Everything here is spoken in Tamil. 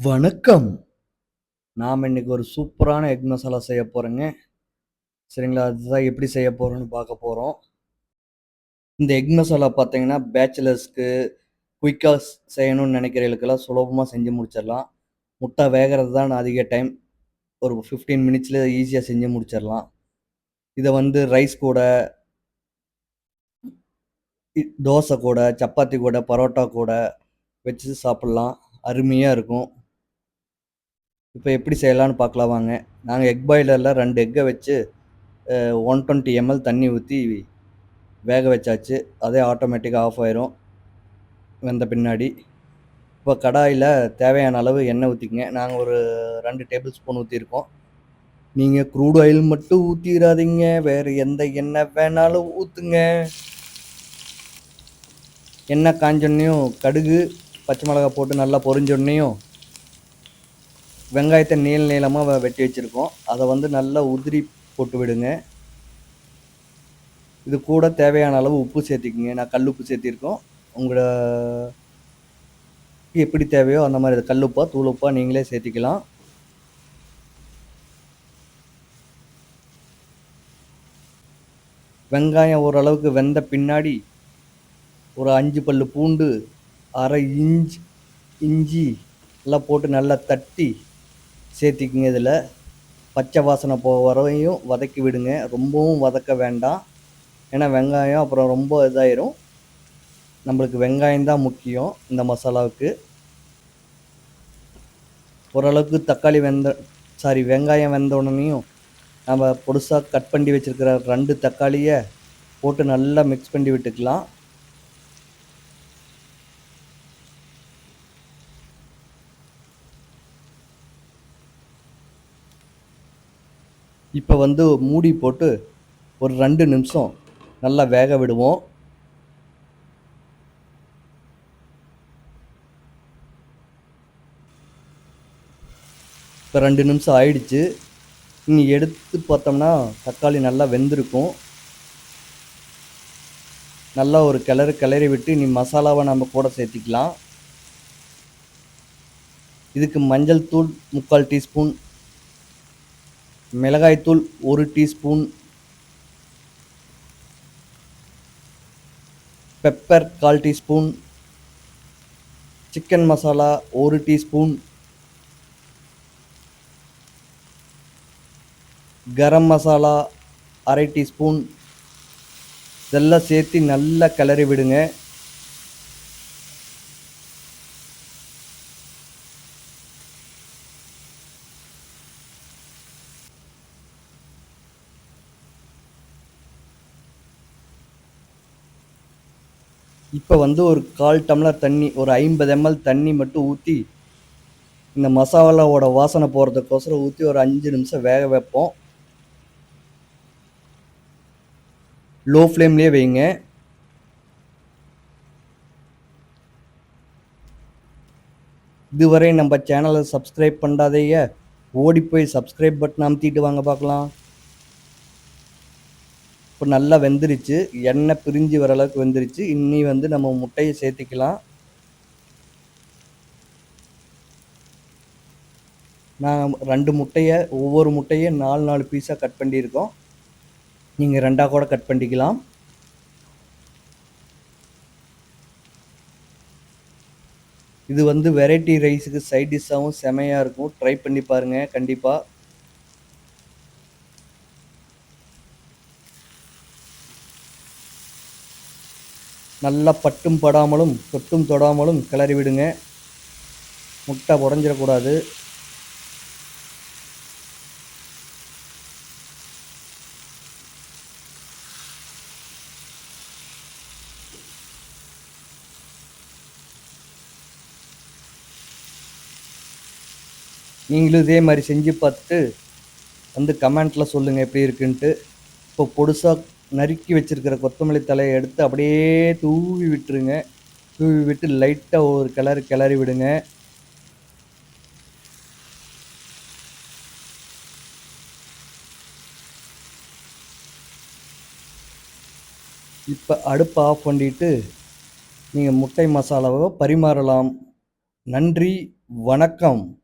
வணக்கம். நாம் இன்னைக்கு ஒரு சூப்பரான எக் மசாலா செய்ய போகிறேங்க சரிங்களா? அதுதான் எப்படி செய்ய போகிறோன்னு பார்க்க போகிறோம் இந்த எக் மசாலா பார்த்தீங்கன்னா, பேச்சுலர்ஸ்க்கு குயிக்காக செய்யணும்னு நினைக்கிறவங்களுக்கெல்லாம் சுலபமாக செஞ்சு முடிச்சிடலாம். முட்டை வேகிறது தான் அதிக டைம். ஒரு ஃபிஃப்டீன் மினிட்ஸில் ஈஸியாக செஞ்சு முடிச்சிடலாம். இதை வந்து ரைஸ் கூட தோசை கூட, சப்பாத்தி கூட, பரோட்டா கூட வச்சு சாப்பிட்லாம் அருமையாக இருக்கும். இப்போ எப்படி செய்யலான்னு பார்க்கலாம் வாங்க. நாங்க எக் பாய்லர்ல 2 எக்க வச்சு அ 120 எம்எல் தண்ணி ஊத்தி வேக வச்சாச்சு. அதே ஆட்டோமேட்டிக்கா ஆஃப் ஆயிரும். வெந்த பின்னாடி. இப்போ கடாயில தேவையான அளவு எண்ணெய் ஊத்திக்கங்க. நாங்க ஒரு 2 டேபிள் ஸ்பூன் ஊத்தியிருக்கோம். நீங்க க்ரூட் ஆயில் மட்டும் ஊற்றிடாதீங்க வேற எந்த எண்ணெய் வேணாலும் ஊத்துங்க. எண்ணெய் காஞ்சோடனையும் கடுகு, பச்சை மிளகாய் போட்டு நல்லா பொரிஞ்சோன்னையும் வெங்காயத்தை நீள நீளமாக வெட்டி வச்சிருக்கோம். அதை வந்து நல்லா உதிரி போட்டு விடுங்க. இது கூட தேவையான அளவு உப்பு சேர்த்துக்கங்க. நான் கல் உப்பு சேர்த்திருக்கோம். உங்களோட எப்படி தேவையோ அந்த மாதிரி கல் உப்பாக தூள் உப்பாக நீங்களே சேர்த்திக்கலாம். வெங்காயம் ஓரளவுக்கு வெந்த பின்னாடி, ஒரு அஞ்சு பல் பூண்டு, 1/2 இஞ்ச் இஞ்சி எல்லாம் போட்டு நல்லா தட்டி சேர்த்திக்குங்க இதில் பச்சை வாசனை போக வரையும் வதக்கி விடுங்க. ரொம்பவும் வதக்க வேண்டாம். ஏன்னா வெங்காயம் அப்புறம் ரொம்ப இதாயிரும். நம்மளுக்கு வெங்காயம் தான் முக்கியம் இந்த மசாலாவுக்கு. ஓரளவுக்கு தக்காளி வெந்த சாரி வெங்காயம் வெந்த உடனேயும், நம்ம பொடுசா கட் பண்ணி வச்சுருக்கிற ரெண்டு தக்காளியை போட்டு நல்லா மிக்ஸ் பண்ணி விட்டுக்கலாம். இப்போ வந்து மூடி போட்டு ஒரு ரெண்டு நிமிஷம் நல்லா வேக விடுவோம். இப்போ ரெண்டு நிமிஷம் ஆயிடுச்சு. இனி எடுத்து பார்த்தோம்னா, தக்காளி நல்லா வெந்திருக்கும். நல்லா ஒரு கிளறு கிளறி விட்டு இனி மசாலாவை நம்ம கூட சேர்த்திக்கலாம். இதுக்கு மஞ்சள் தூள் 3/4 டீஸ்பூன். மிளகாய்த்தூள் ஒரு teaspoon. Pepper 1/4 teaspoon. Chicken masala ஒரு டீஸ்பூன். கரம் மசாலா அரை டீஸ்பூன். இதெல்லாம் சேர்த்து நல்லா கிளறி விடுங்க. இப்போ வந்து ஒரு 1/4 டம்ளர் தண்ணி, ஒரு 50 எம்எல் தண்ணி மட்டும் ஊற்றி இந்த மசாலாவோட வாசனை போகிறதுக்கோசரம் ஊற்றி ஒரு அஞ்சு நிமிஷம் வேக வைப்போம். லோ ஃப்ளேம்லேயே வைங்க. இதுவரை நம்ம சேனலை சப்ஸ்கிரைப் பண்ணாதீங்க. ஓடி போய் சப்ஸ்கிரைப் பட்டன் அமுத்திட்டு வாங்க பார்க்கலாம். இப்போ நல்லா வெந்துருச்சு. எண்ணெய் பிரிஞ்சு வர அளவுக்கு வெந்துருச்சு. இன்னி வந்து நம்ம முட்டையை சேர்த்திக்கலாம். நான் ரெண்டு முட்டையை ஒவ்வொரு முட்டையை நாலு நாலு பீஸாக கட் பண்ணியிருக்கோம். நீங்கள் ரெண்டாக கூட கட் பண்ணிக்கலாம். இது வந்து வெரைட்டி ரைஸுக்கு சைட் டிஷ்ஷாகவும் செமையாக இருக்கும். ட்ரை பண்ணி பாருங்கள் கண்டிப்பாக நல்லா பட்டும் படாமலும், தொட்டும் தொடாமலும் கிளறி விடுங்க. முட்டை உடஞ்சிடக்கூடாது நீங்களும் இதே மாதிரி செஞ்சு பார்த்துட்டு, வந்து கமெண்ட்டில் சொல்லுங்கள் எப்படி இருக்குன்ட்டு. இப்போ பொடுசாக நறுக்கி வச்சிருக்கிற கொத்தமல்லி தலையை எடுத்து அப்படியே தூவி விட்டுருங்க. தூவி விட்டு லைட்டாக ஒரு கிளறு கிளறி விடுங்க. இப்போ அடுப்பை ஆஃப் பண்ணிட்டு, நீங்கள் முட்டை மசாலாவை பரிமாறலாம். நன்றி வணக்கம்